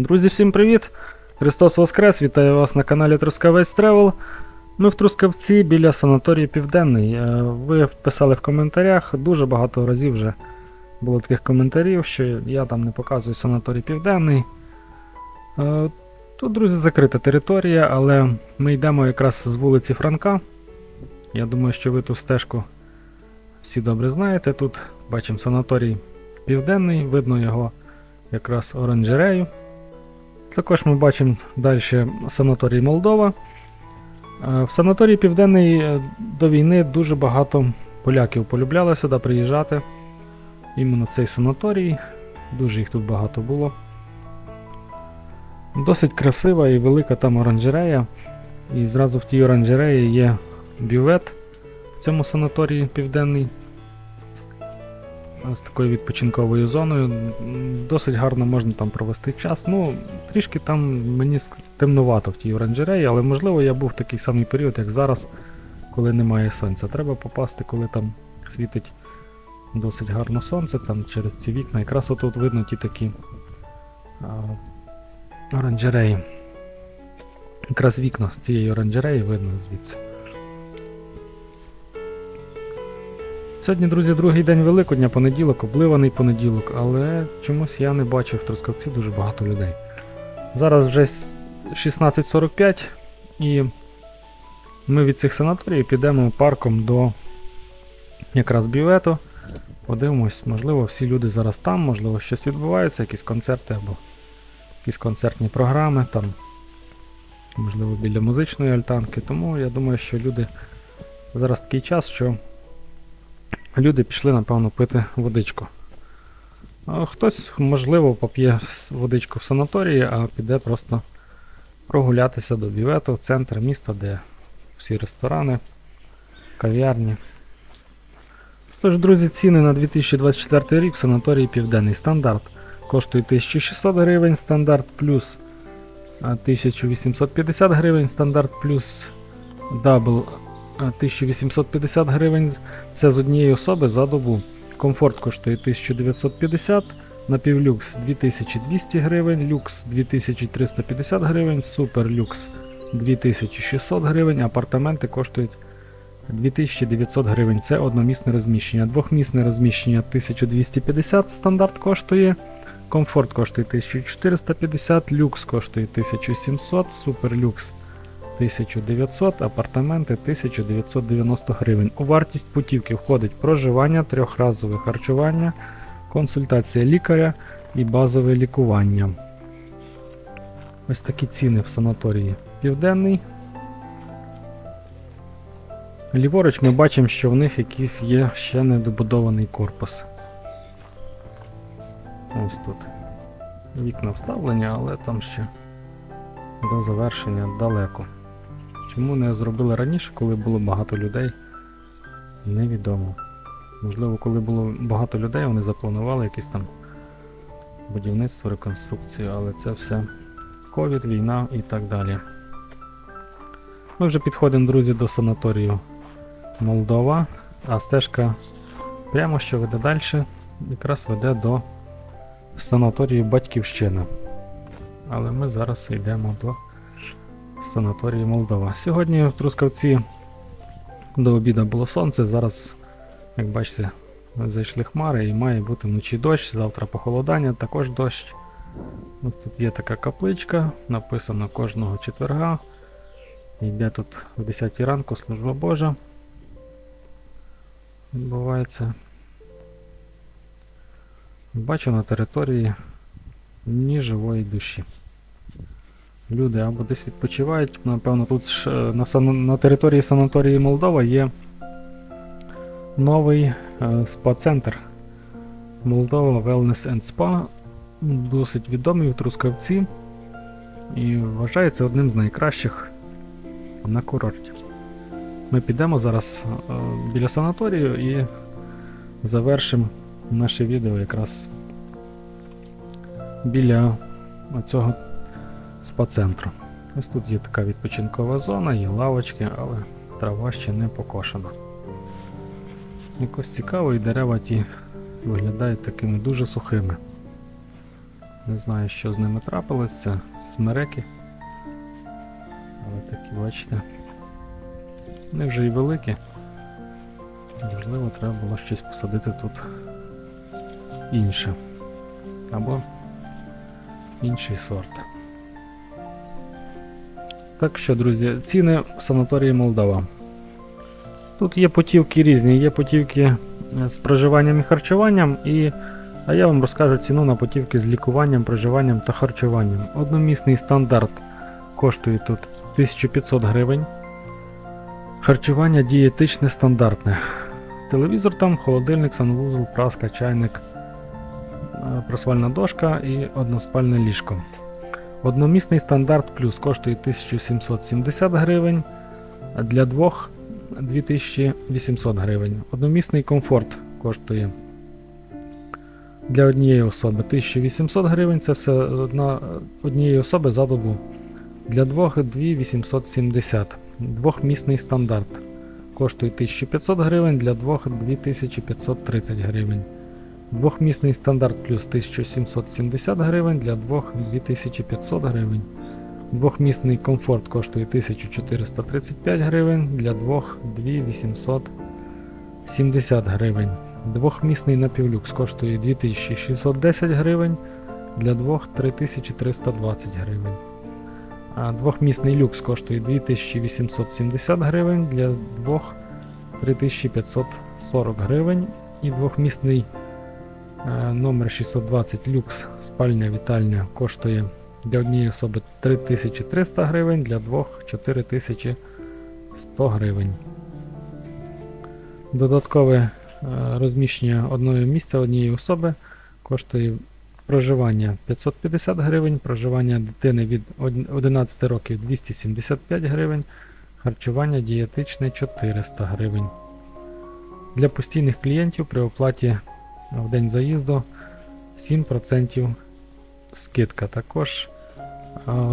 Друзі, всім привіт! Христос Воскрес! Вітаю вас на каналі Трускавець Тревел. Ми в Трускавці біля санаторію Південний. Е, Ви писали в коментарях, дуже багато разів вже було таких коментарів, що я там не показую санаторій Південний. Е, Тут, друзі, закрита територія, але ми йдемо якраз з вулиці Франка. Я думаю, що ви ту стежку всі добре знаєте. Тут бачимо санаторій Південний, видно його якраз оранжерею. Також ми бачимо далі санаторій Молдова. Е, В санаторії Південний е, до війни дуже багато поляків полюбляли сюди приїжджати. Іменно в цей санаторій. Дуже їх тут багато було. Досить красива і велика там оранжерея. І зразу в тій оранжереї є бювет в цьому санаторії Південний. З такою відпочинковою зоною. Досить гарно можна там провести час. Ну, трішки там мені темнувато в тій оранжереї, але можливо я був в такий самий період, як зараз, коли немає сонця. Треба попасти, коли там світить досить гарно сонце, там через ці вікна. Якраз отут видно ті такі а, оранжереї. Якраз вікна з цієї оранжереї видно звідси. Сьогодні, друзі, другий день Великодня, понеділок, обливаний понеділок, але чомусь я не бачив в Трускавці дуже багато людей. Зараз вже 16.45 і ми від цих санаторіїв підемо парком до якраз бювету. Подивимось, можливо, всі люди зараз там, можливо, щось відбувається, якісь концерти або якісь концертні програми, там, можливо, біля музичної альтанки. Тому я думаю, що люди зараз такий час, що люди пішли, напевно, пити водичку. А хтось, можливо, поп'є водичку в санаторії, а піде просто прогулятися до бювету, в центр міста, де всі ресторани, кав'ярні. Тож, друзі, ціни на 2024 рік в санаторії Південний стандарт коштує 1600 гривень, стандарт плюс 1850 гривень, стандарт плюс дабл 1850 гривень. Це з однієї особи за добу. Комфорт коштує 1950, напівлюкс 2200 гривень, люкс 2350 гривень, суперлюкс 2600 гривень, апартаменти коштують 2900 гривень. Це одномісне розміщення. Двохмісне розміщення 1250 стандарт коштує. Комфорт коштує 1450, люкс коштує 1700, суперлюкс 1900, апартаменти 1990 гривень. У вартість путівки входить проживання, трьохразове харчування, консультація лікаря і базове лікування. Ось такі ціни в санаторії Південний. Ліворуч ми бачимо, що в них якийсь є ще недобудований корпус. Ось тут. Вікна вставлені, але там ще до завершення далеко. Чому не зробили раніше, коли було багато людей? Невідомо. Можливо, коли було багато людей, вони запланували якесь там будівництво, реконструкцію, але це все ковід, війна і так далі. Ми вже підходимо, друзі, до санаторію Молдова, а стежка прямо що веде далі, якраз веде до санаторію Батьківщина. Але ми зараз йдемо до санаторії Молдова. Сьогодні в Трускавці до обіду було сонце. Зараз, як бачите, зайшли хмари і має бути вночі дощ, завтра похолодання, також дощ. Ось тут є така капличка, написано кожного четверга. Йде тут в 10 ранку служба Божа. Відбувається. Бачу на території ні живої душі. Люди або десь відпочивають. Напевно, тут ж, е, на, сан... на території санаторії Молдова є новий е, спа-центр. Молдова Wellness and Spa. Досить відомий в Трускавці і вважається одним з найкращих на курорті. Ми підемо зараз е, біля санаторію і завершимо наше відео якраз біля цього спа-центру. Ось тут є така відпочинкова зона, є лавочки, але трава ще не покошена. Якось цікаво, і дерева ті виглядають такими дуже сухими. Не знаю, що з ними трапилось, це смереки. Але такі, бачите. Вони вже і великі. Можливо, треба було щось посадити тут інше. Або інший сорт. Так що, друзі, ціни в санаторії Молдова. Тут є путівки різні, є путівки е, з проживанням і харчуванням, і, а я вам розкажу ціну на путівки з лікуванням, проживанням та харчуванням. Одномісний стандарт коштує тут 1500 гривень. Харчування дієтичне стандартне. Телевізор там, холодильник, санвузол, праска, чайник, е, прасувальна дошка і односпальне ліжко. Одномісний стандарт плюс коштує 1770 гривень, а для двох 2800 гривень. Одномісний комфорт коштує для однієї особи 1800 гривень. Це все одна, однієї особи за добу. Для двох 2870. Двохмісний стандарт коштує 1500 гривень, для двох 2530 гривень. Двохмісний стандарт плюс 1770 гривень, для двох 2500 гривень. Двохмісний комфорт коштує 1435 гривень, для двох 2870 гривень. Двохмісний напівлюкс коштує 2610 гривень, для двох 3320 гривень. А двохмісний люкс коштує 2870 гривень, для двох 3540 гривень. І двохмісний номер 620 люкс спальня вітальня коштує для однієї особи 3300 гривень, для двох 4100 гривень. Додаткове е, розміщення одного місця однієї особи коштує проживання 550 гривень, проживання дитини від 11 років 275 гривень, харчування дієтичне 400 гривень. Для постійних клієнтів при оплаті в день заїзду. 7% скидка. Також.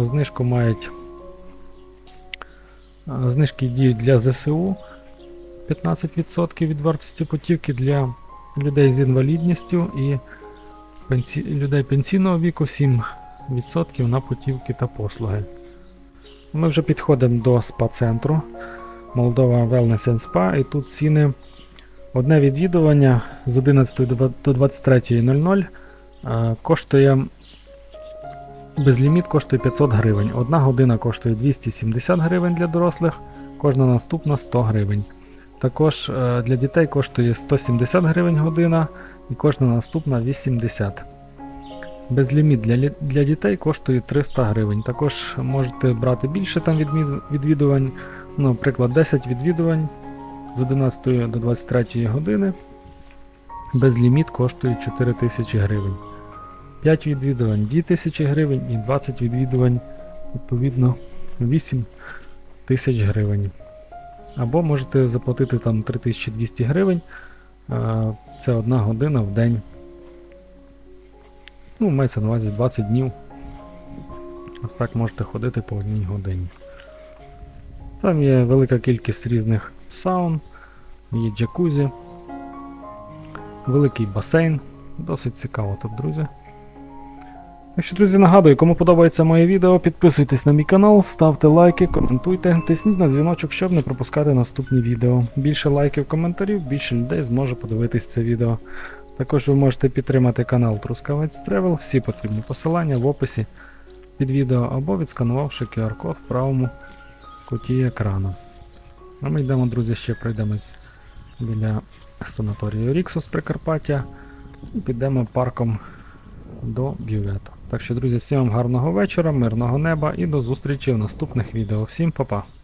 Знижку мають знижки діють для ЗСУ. 15% від вартості путівки для людей з інвалідністю і людей пенсійного віку. 7% на путівки та послуги. Ми вже підходимо до спа-центру. Молдова Wellness and Spa. І тут ціни одне відвідування з 11 до 23.00 е, коштує безліміт коштує 500 гривень. Одна година коштує 270 гривень для дорослих, кожна наступна 100 гривень. Також е, для дітей коштує 170 гривень година і кожна наступна 80. Безліміт для, для дітей коштує 300 гривень. Також можете брати більше там відвідувань, ну, наприклад, 10 відвідувань з 11 до 23 години. Безліміт коштує 4000 гривень. 5 відвідувань 2000 гривень і 20 відвідувань відповідно 8 тисяч гривень. Або можете заплатити там 3200 гривень. Це одна година в день. Ну, мається на увазі 20 днів. Ось так можете ходити по одній годині. Там є велика кількість різних саун, є джакузі, великий басейн. Досить цікаво тут, друзі. Так що, друзі, нагадую, кому подобається моє відео, підписуйтесь на мій канал, ставте лайки, коментуйте, тисніть на дзвіночок, щоб не пропускати наступні відео. Більше лайків, коментарів, більше людей зможе подивитись це відео. Також ви можете підтримати канал Трускавець Travel, всі потрібні посилання в описі під відео або відсканувавши QR-код в правому куті екрану. А ми йдемо, друзі, ще пройдемось біля санаторію Ріксус Прикарпаття і підемо парком до бювету. Так що, друзі, всім вам гарного вечора, мирного неба і до зустрічі в наступних відео. Всім па-па!